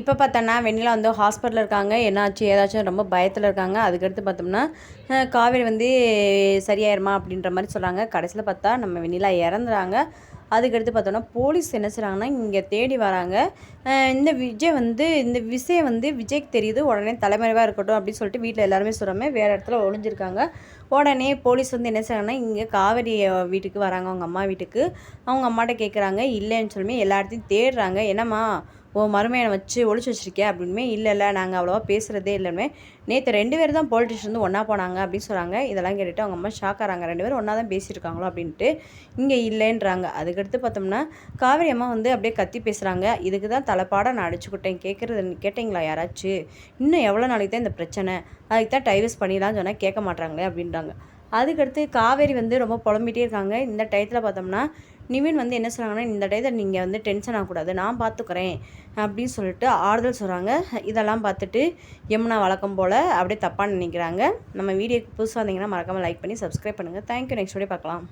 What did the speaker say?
இப்போ பார்த்தோன்னா வெண்ணிலா வந்து ஹாஸ்பிட்டலில் இருக்காங்க. என்னாச்சு ஏதாச்சும் ரொம்ப பயத்தில் இருக்காங்க. அதுக்கடுத்து பார்த்தோம்னா காவேரி வந்து சரியாயிருமா அப்படின்ற மாதிரி சொல்கிறாங்க கடைசியில் பார்த்தா நம்ம வெண்ணிலா இறந்துறாங்க. அதுக்கடுத்து பார்த்தோன்னா போலீஸ் என்ன செய்கிறாங்கன்னா இங்கே தேடி வராங்க. இந்த விஜய் வந்து இந்த விஷயம் வந்து விஜய்க்கு தெரியுது. உடனே தலைமறைவாக இருக்கட்டும் அப்படின்னு சொல்லிட்டு வீட்டில் எல்லாருமே சொல்கிறாங்க வேறு இடத்துல ஒழிஞ்சிருக்காங்க உடனே போலீஸ் வந்து என்ன செய்கிறாங்கன்னா இங்கே காவேரி வீட்டுக்கு வராங்க. அவங்க அம்மா வீட்டுக்கு. அவங்க அம்மாட்ட கேட்குறாங்க இல்லைன்னு சொல்லி எல்லா இடத்தையும் தேடுறாங்க. என்னம்மா ஓ மருமையை வச்சு ஒழிச்சு வச்சிருக்கேன் அப்படின்மே இல்லை இல்லை நாங்கள் அவ்வளோவா பேசுகிறதே இல்லைன்னு நேற்று ரெண்டு பேர் தான் போலீஸ் வந்து ஒன்றா போனாங்க அப்படின்னு சொல்கிறாங்க இதெல்லாம் கேட்டுட்டு அவங்க அம்மா ஷாக் ஆகிறாங்க. ரெண்டு பேரும் ஒன்றா தான் பேசியிருக்காங்களோ அப்படின்ட்டு இங்கே இல்லைன்றாங்க. அதுக்கடுத்து பார்த்தோம்னா காவேரி அம்மா வந்து அப்படியே கத்தி பேசுகிறாங்க இதுக்கு தான் தலைப்பாடாக நான் அடிச்சுக்கிட்டேன் கேட்குறது கேட்டிங்களா யாராச்சும்? இன்னும் எவ்வளோ நாளைக்கு தான் இந்த பிரச்சனை? அதுக்கு தான் டைவர்ஸ் பண்ணிடலாம்னு சொன்னால் கேட்க மாட்டாங்களே அப்படின்றாங்க. அதுக்கடுத்து காவேரி வந்து ரொம்ப புலம்பிகிட்டே இருக்காங்க. இந்த டயத்தில் பார்த்தோம்னா நிவின் வந்து என்ன சொல்கிறாங்கன்னா இந்த டயத்தை நீங்கள் வந்து டென்ஷன் ஆகக்கூடாது நான் பார்த்துக்குறேன் அப்படின்னு சொல்லிட்டு ஆறுதல் சொல்கிறாங்க இதெல்லாம் பார்த்துட்டு யமுனா வழக்கம் போல் அப்படியே தப்பாக நினைக்கிறாங்க. நம்ம வீடியோக்கு புதுசாக வந்தீங்கன்னா மறக்காமல் லைக் பண்ணி சப்ஸ்கிரைப் பண்ணுங்கள் தேங்க்யூ நெக்ஸ்ட் வீடியோ பார்க்கலாம்.